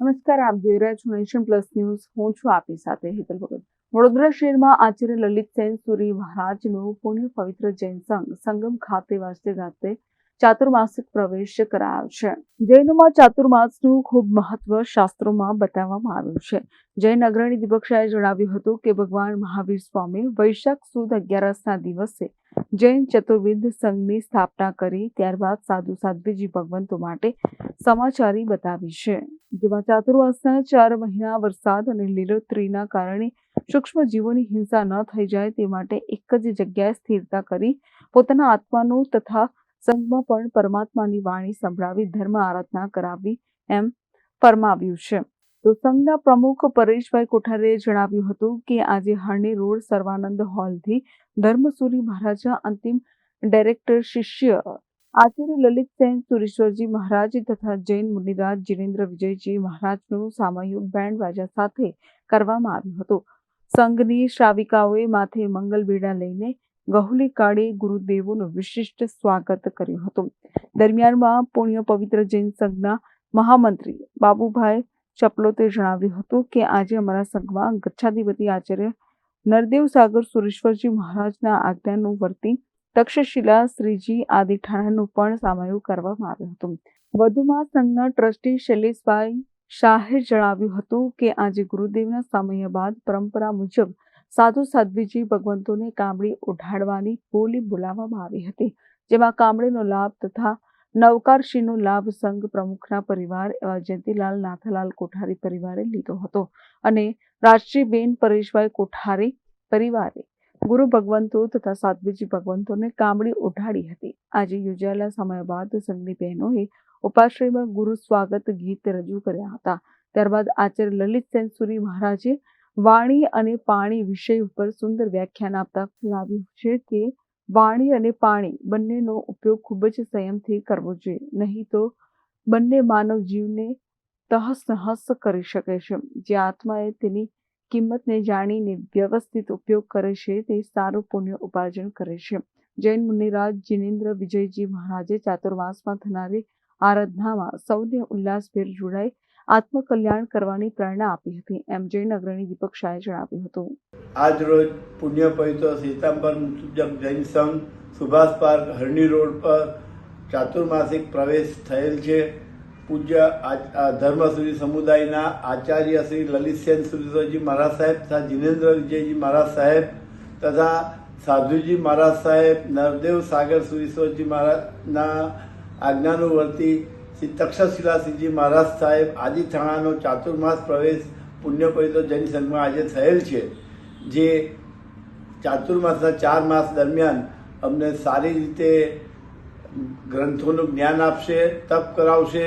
નમસ્કાર, આપ જોઈ રહ્યા છો નેશન પ્લસ ન્યૂઝ. હું છું આપની સાથે હેતલ ભગત. વડોદરા શહેરમાં આચાર્ય લલિત સેન સુરી મહારાજનો પુણ્ય પવિત્ર જૈન સંઘ, સંગમ ખાતે વાજતે ગાતે ચાતુર્માસિક પ્રવેશ કરાયો છે. જૈનોમાં ચાતુર્માસનું ખૂબ મહત્વ શાસ્ત્રોમાં બતાવવામાં આવ્યું છે. જૈન અગ્રણી દીપક જણાવ્યું હતું કે ભગવાન મહાવીર સ્વામી વૈશાખ સુદ અગિયારસના દિવસે જૈન ચતુર્વિધ સંઘની સ્થાપના કરી, ત્યારબાદ સાધુ સાધ્વીજી ભગવંતો માટે સમાચારી બતાવી છે. જેમાં ચાતુર્માસના ચાર મહિના વરસાદ અને લીલોતરીના કારણે સૂક્ષ્મ જીવોની હિંસા ન થઈ જાય તે માટે એક જ જગ્યાએ સ્થિરતા કરી પોતાના આત્માનું તથા સંઘમાં પણ પરમાત્માની વાણી સંભળાવી ધર્મ આરાધના કરાવી એમ ફરમાવ્યું છે. તો સંઘના પ્રમુખ પરેશભાઈ કોઠારીએ જણાવ્યું હતું કે આજે હરણી રોડ સર્વાનંદ હોલથી ધર્મસુરી મહારાજના અંતિમ ડાયરેક્ટર શિષ્ય આચાર્ય લલિત સેન સુરેશ્વરજી મહારાજ તથા જૈન મુનિરાજ જીનેન્દ્ર વિજયજી મહારાજનું સામયિક બેન્ડ બાજા સાથે કરવામાં આવ્યું હતું. સંઘની શ્રાવિકાઓએ માથે મંગલ બેડા લઈને ગહુલી કાળે ગુરુદેવોનું વિશિષ્ટ સ્વાગત કર્યું હતું. દરમિયાનમાં પુણ્ય પવિત્ર જૈન સંઘના મહામંત્રી બાબુભાઈ ચપલોતે જણાવ્યું હતું કે, આજે અમારા સંઘમાં ગચ્છાધિપતિ આચાર્ય નરદેવ સાગર સુરેશ્વરજી મહારાજના આજ્ઞાનું વર્તી તક્ષશિલા શ્રીજી આદિ ઠાણાનું પણ સામયું કરવામાં આવ્યું હતું. વધુમાં સંઘના ટ્રસ્ટી શૈલેષભાઈ શાહે જણાવ્યું હતું કે, આજે ગુરુદેવના સામય બાદ પરંપરા મુજબ સાધુ સાધ્વીજી ભગવંતોને કામળી ઓઢાડવાની બોલી બોલાવવામાં આવી હતી, જેમાં કામળીનો લાભ તથા નવકારશીનો લાભ સંઘ પ્રમુખના પરિવાર એવા જયંતિલાલ નાથાલાલ કોઠારી પરિવારે લીધો હતો અને રાષ્ટ્રીબેન પરેશભાઈ કોઠારી પરિવારે ગુરુ ભગવંતો તથા સાધ્વીજી ભગવંતોને કામળી ઉઠાડી હતી. આજે યોજાયેલા સમય બાદ સંઘની બહેનોએ ઉપાશ્રયમાં ગુરુ સ્વાગત ગીત રજૂ કર્યા હતા. ત્યારબાદ આચાર્ય લલિત સેન્સુરી મહારાજે વાણી અને પાણી વિષય ઉપર સુંદર વ્યાખ્યાન આપતા જણાવ્યું છે કે, વાણી અને પાણી બંનેનો ઉપયોગ ખૂબ જ સંયમથી કરવો જોઈએ. નહીં તો બંને માનવ જીવને તહસ નહસ કરી શકે છે. જે આત્માએ તેની કિંમતને જાણીને વ્યવસ્થિત ઉપયોગ કરે છે, તે સારું પુણ્ય ઉપાર્જન કરે છે. જૈન મુનિરાજ જિનેન્દ્ર વિજયજી મહારાજે ચાતુર્માસમાં થનારી આરાધનામાં સૌને ઉલ્લાસભેર જોડાઈ આત્મકલ્યાણ કરવાની પ્રેરણા આપી હતી, એમ જૈન અગ્રણી દીપક શાહે જણાવ્યું હતું. આજ રોજ પુણ્ય પવિત્ર સીતાંબર જૈન સંઘ સુભાષ પાર્ક હરણી રોડ પર ચાતુર્માસિક પ્રવેશ થયેલ છે. પૂજ્ય ધર્મસુરી સમુદાયના આચાર્ય શ્રી લલિતસેન સુરેશ્વરજી મહારાજ સાહેબ તથા જીનેન્દ્ર વિજયજી મહારાજ સાહેબ તથા સાધુજી મહારાજ સાહેબ, નરદેવ સાગર સુરેશ્વરજી મહારાજના આજ્ઞાનુવર્તી શ્રી તક્ષશિલાસિંહજી મહારાજ સાહેબ, આદિ થાણાનો ચાતુર્માસ પ્રવેશ પુણ્ય પવિત્ર જૈન સંઘમાં આજે થયેલ છે, જે ચાતુર્માસના ચાર માસ દરમિયાન અમને સારી રીતે ગ્રંથોનું જ્ઞાન આપશે, તપ કરાવશે